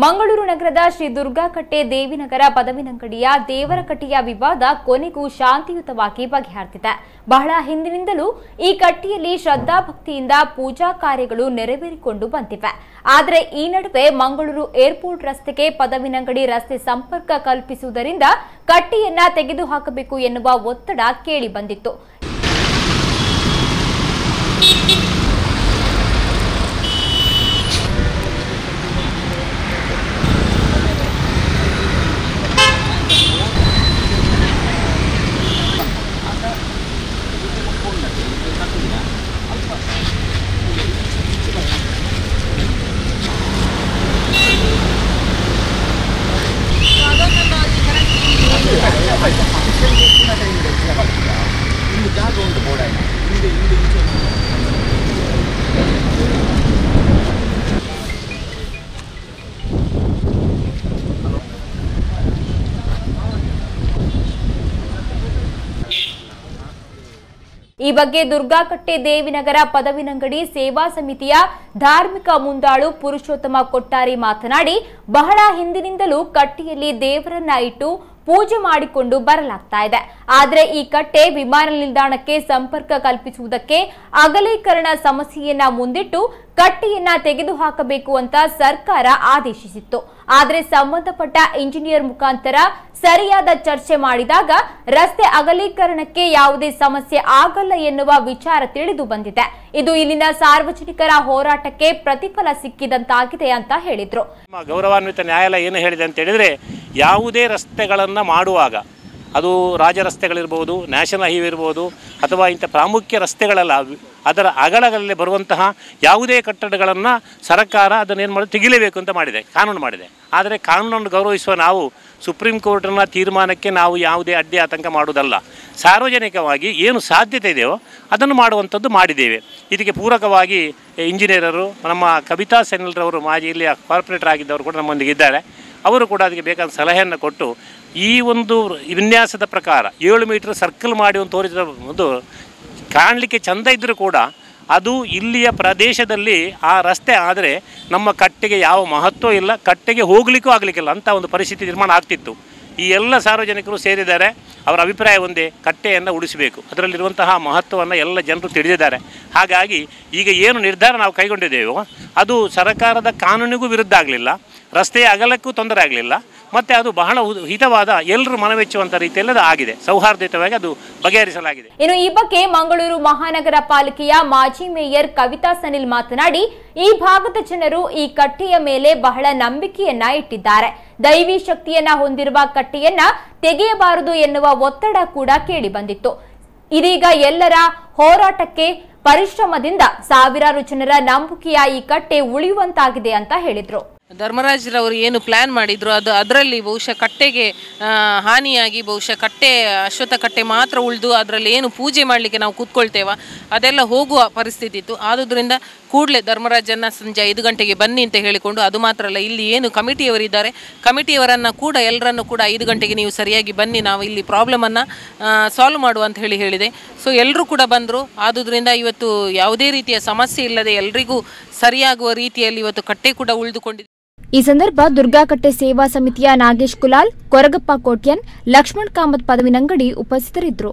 ಮಂಗಳೂರು ನಗರದ ಶ್ರೀ ದುರ್ಗಾಕಟ್ಟೆ ದೇವಿನಗರ ಪದವಿನಂಗಡಿಯ ದೇವರಕಟ್ಟೆಯ ವಿವಾದ ಕೊನೆಗೂ ಶಾಂತಿಯುತವಾಗಿ ಬಗೆಹರಿದಿದೆ. ಬಹಳ ಹಿಂದಿನಿಂದಲೂ ಈ ಕಟ್ಟಿಯಲ್ಲಿ ಶ್ರದ್ಧಾಭಕ್ತಿಯಿಂದ ಪೂಜಾ ಕಾರ್ಯಗಳು ನೆರವೇರಿಕೊಂಡು ಬಂದಿವೆ. ಆದರೆ ಈ ನಡುವೆ ಮಂಗಳೂರು ಏರ್ಪೋರ್ಟ್ ರಸ್ತೆಗೆ ಪದವಿನಂಗಡಿ ರಸ್ತೆ ಸಂಪರ್ಕ ಕಲ್ಪಿಸುವುದರಿಂದ ಕಟ್ಟಿಯನ್ನ ತೆಗೆದುಹಾಕಬೇಕು ಎನ್ನುವ ಒತ್ತಡ ಕೇಳಿ ಬಂದಿತ್ತು. ಈ ಬಗ್ಗೆ ದುರ್ಗಾಕಟ್ಟೆ ದೇವಿನಗರ ಪದವಿನಂಗಡಿ ಸೇವಾ ಸಮಿತಿಯ ಧಾರ್ಮಿಕ ಮುಂದಾಳು ಪುರುಷೋತ್ತಮ ಕೊಟ್ಟಾರಿ ಮಾತನಾಡಿ ಬಹಳ ಹಿಂದಿನಿಂದಲೂ ಕಟ್ಟಿಯಲ್ಲಿ ದೇವರನ್ನ ಇಟ್ಟು ಪೂಜೆ ಮಾಡಿಕೊಂಡು ಬರಲಾಗ್ತಾ ಇದೆ. ಆದರೆ ಈ ಕಟ್ಟೆ ವಿಮಾನ ನಿಲ್ದಾಣಕ್ಕೆ ಸಂಪರ್ಕ ಕಲ್ಪಿಸುವುದಕ್ಕೆ ಅಗಲೀಕರಣ ಸಮಸ್ಯೆಯನ್ನ ಮುಂದಿಟ್ಟು ಕಟ್ಟೆಯನ್ನ ತೆಗೆದುಹಾಕಬೇಕು ಅಂತ ಸರ್ಕಾರ ಆದೇಶಿಸಿತ್ತು. ಆದರೆ ಸಂಬಂಧಪಟ್ಟ ಇಂಜಿನಿಯರ್ ಮುಖಾಂತರ ಸರಿಯಾದ ಚರ್ಚೆ ಮಾಡಿದಾಗ ರಸ್ತೆ ಅಗಲೀಕರಣಕ್ಕೆ ಯಾವುದೇ ಸಮಸ್ಯೆ ಆಗಲ್ಲ ಎನ್ನುವ ವಿಚಾರ ತಿಳಿದು ಬಂದಿದೆ. ಇದು ಇಲ್ಲಿನ ಸಾರ್ವಜನಿಕರ ಹೋರಾಟಕ್ಕೆ ಪ್ರತಿಫಲ ಸಿಕ್ಕಿದಂತಾಗಿದೆ ಅಂತ ಹೇಳಿದ್ರು. ಗೌರವಾನ್ವಿತ ನ್ಯಾಯಾಲಯ ಏನು ಹೇಳಿದೆ ಅಂತ ಹೇಳಿದರೆ ಯಾವುದೇ ರಸ್ತೆಗಳನ್ನು ಮಾಡುವಾಗ, ಅದು ರಾಜ ರಸ್ತೆಗಳಿರ್ಬೋದು, ನ್ಯಾಷನಲ್ ಹೈವೇ ಇರ್ಬೋದು, ಅಥವಾ ಇಂಥ ಪ್ರಾಮುಖ್ಯ ರಸ್ತೆಗಳಲ್ಲ ಅದರ ಅಗಲಗಳಲ್ಲಿ ಬರುವಂತಹ ಯಾವುದೇ ಕಟ್ಟಡಗಳನ್ನು ಸರ್ಕಾರ ಅದನ್ನೇನು ಮಾಡಿ ತೆಗಿಲೇಬೇಕು ಅಂತ ಮಾಡಿದೆ, ಕಾನೂನು ಮಾಡಿದೆ. ಆದರೆ ಕಾನೂನನ್ನು ಗೌರವಿಸುವ ನಾವು ಸುಪ್ರೀಂ ಕೋರ್ಟ್ನ ತೀರ್ಮಾನಕ್ಕೆ ನಾವು ಯಾವುದೇ ಅಡ್ಡಿ ಆತಂಕ ಮಾಡುವುದಲ್ಲ. ಸಾರ್ವಜನಿಕವಾಗಿ ಏನು ಸಾಧ್ಯತೆ ಇದೆಯೋ ಅದನ್ನು ಮಾಡುವಂಥದ್ದು ಮಾಡಿದ್ದೇವೆ. ಇದಕ್ಕೆ ಪೂರಕವಾಗಿ ಇಂಜಿನಿಯರರು, ನಮ್ಮ ಕವಿತಾ ಸೆನಲ್ರವರು ಮಾಜಿ ಇಲ್ಲಿಯ ಕಾರ್ಪೊರೇಟರ್ ಆಗಿದ್ದವರು ಕೂಡ ನಮ್ಮೊಂದಿಗೆ ಇದ್ದಾರೆ. ಅವರು ಕೂಡ ಅದಕ್ಕೆ ಬೇಕಾದ ಸಲಹೆಯನ್ನು ಕೊಟ್ಟು ಈ ಒಂದು ವಿನ್ಯಾಸದ ಪ್ರಕಾರ ಏಳು ಮೀಟರ್ ಸರ್ಕಲ್ ಮಾಡಿ ಒಂದು ತೋರಿಸಿದ ಒಂದು ಕಾಣಲಿಕ್ಕೆ ಚಂದ ಇದ್ದರೂ ಕೂಡ ಅದು ಇಲ್ಲಿಯ ಪ್ರದೇಶದಲ್ಲಿ ಆ ರಸ್ತೆ ಆದರೆ ನಮ್ಮ ಕಟ್ಟೆಗೆ ಯಾವ ಮಹತ್ವ ಇಲ್ಲ, ಕಟ್ಟೆಗೆ ಹೋಗಲಿಕ್ಕೂ ಆಗಲಿಕ್ಕಿಲ್ಲ ಅಂತ ಒಂದು ಪರಿಸ್ಥಿತಿ ನಿರ್ಮಾಣ ಆಗ್ತಿತ್ತು. ಈ ಎಲ್ಲ ಸಾರ್ವಜನಿಕರು ಸೇರಿದ್ದಾರೆ, ಅವರ ಅಭಿಪ್ರಾಯ ಒಂದೇ, ಕಟ್ಟೆಯನ್ನು ಉಳಿಸಬೇಕು ಅದರಲ್ಲಿರುವಂತಹ ಮಹತ್ವವನ್ನು ಎಲ್ಲ ಜನರು ತಿಳಿದಿದ್ದಾರೆ. ಹಾಗಾಗಿ ಈಗ ಏನು ನಿರ್ಧಾರ ನಾವು ಕೈಗೊಂಡಿದ್ದೇವೋ, ಅದು ಸರ್ಕಾರದ ಕಾನೂನಿಗೂ ವಿರುದ್ಧ ಆಗಲಿಲ್ಲ, ರಸ್ತೆಯ ಅಗಲಕ್ಕೂ ತೊಂದರೆ ಆಗಲಿಲ್ಲ ಮತ್ತು ಅದು ಬಹಳ ಹಿತವಾದ ಎಲ್ಲರೂ ಮನವೆಚ್ಚುವಂತ ರೀತಿಯಲ್ಲಿ ಅದು ಆಗಿದೆ. ಸೌಹಾರ್ದಯುತವಾಗಿ ಅದು ಬಗೆಹರಿಸಲಾಗಿದೆ. ಇನ್ನು ಈ ಬಗ್ಗೆ ಮಂಗಳೂರು ಮಹಾನಗರ ಪಾಲಿಕೆಯ ಮಾಜಿ ಮೇಯರ್ ಕವಿತಾ ಸನಿಲ್ ಮಾತನಾಡಿ, ಈ ಭಾಗದ ಜನರು ಈ ಕಟ್ಟೆಯ ಮೇಲೆ ಬಹಳ ನಂಬಿಕೆಯನ್ನ ಇಟ್ಟಿದ್ದಾರೆ. ದೈವಿ ಶಕ್ತಿಯನ್ನ ಹೊಂದಿರುವ ಕಟ್ಟೆಯನ್ನ ತೆಗೆಯಬಾರದು ಎನ್ನುವ ಒತ್ತಡ ಕೂಡ ಕೇಳಿ ಬಂದಿತ್ತು. ಇದೀಗ ಎಲ್ಲರ ಹೋರಾಟಕ್ಕೆ ಪರಿಶ್ರಮದಿಂದ ಸಾವಿರಾರು ಜನರ ನಂಬಿಕೆಯ ಈ ಕಟ್ಟೆ ಉಳಿಯುವಂತಾಗಿದೆ ಅಂತ ಹೇಳಿದ್ರು. ಧರ್ಮರಾಜರವರು ಏನು ಪ್ಲ್ಯಾನ್ ಮಾಡಿದ್ರು, ಅದು ಅದರಲ್ಲಿ ಬಹುಶಃ ಕಟ್ಟೆಗೆ ಹಾನಿಯಾಗಿ ಬಹುಶಃ ಕಟ್ಟೆ ಅಶ್ವಥ ಕಟ್ಟೆ ಮಾತ್ರ ಉಳಿದು ಅದರಲ್ಲಿ ಏನು ಪೂಜೆ ಮಾಡಲಿಕ್ಕೆ ನಾವು ಕೂತ್ಕೊಳ್ತೇವ? ಅದೆಲ್ಲ ಹೋಗುವ ಪರಿಸ್ಥಿತಿ ಇತ್ತು. ಆದುದರಿಂದ ಕೂಡಲೇ ಧರ್ಮರಾಜನ್ನ ಸಂಜೆ ಐದು ಗಂಟೆಗೆ ಬನ್ನಿ ಅಂತ ಹೇಳಿಕೊಂಡು ಅದು ಮಾತ್ರ ಅಲ್ಲ, ಇಲ್ಲಿ ಏನು ಕಮಿಟಿಯವರಿದ್ದಾರೆ? ಕಮಿಟಿಯವರನ್ನು ಕೂಡ ಎಲ್ಲರನ್ನು ಕೂಡ ಐದು ಗಂಟೆಗೆ ನೀವು ಸರಿಯಾಗಿ ಬನ್ನಿ, ನಾವು ಇಲ್ಲಿ ಪ್ರಾಬ್ಲಮನ್ನು ಸಾಲ್ವ್ ಮಾಡುವ ಅಂತ ಹೇಳಿ ಹೇಳಿದೆ. ಸೊ ಎಲ್ಲರೂ ಕೂಡ ಬಂದರು. ಆದುದರಿಂದ ಇವತ್ತು ಯಾವುದೇ ರೀತಿಯ ಸಮಸ್ಯೆ ಇಲ್ಲದೆ ಎಲ್ರಿಗೂ ಸರಿಯಾಗುವ ರೀತಿಯಲ್ಲಿ ಇವತ್ತು ಕಟ್ಟೆ ಕೂಡ ಉಳಿದುಕೊಂಡಿದೆ. ಈ ಸಂದರ್ಭ ದುರ್ಗಾಕಟ್ಟೆ ಸೇವಾ ಸಮಿತಿಯ ನಾಗೇಶ್ ಕುಲಾಲ್ ಕೊರಗಪ್ಪ ಕೋಟ್ಯನ್ ಲಕ್ಷ್ಮಣ್ ಕಾಮತ್ ಪದವಿನಂಗಡಿ ಉಪಸ್ಥಿತರಿದ್ದರು.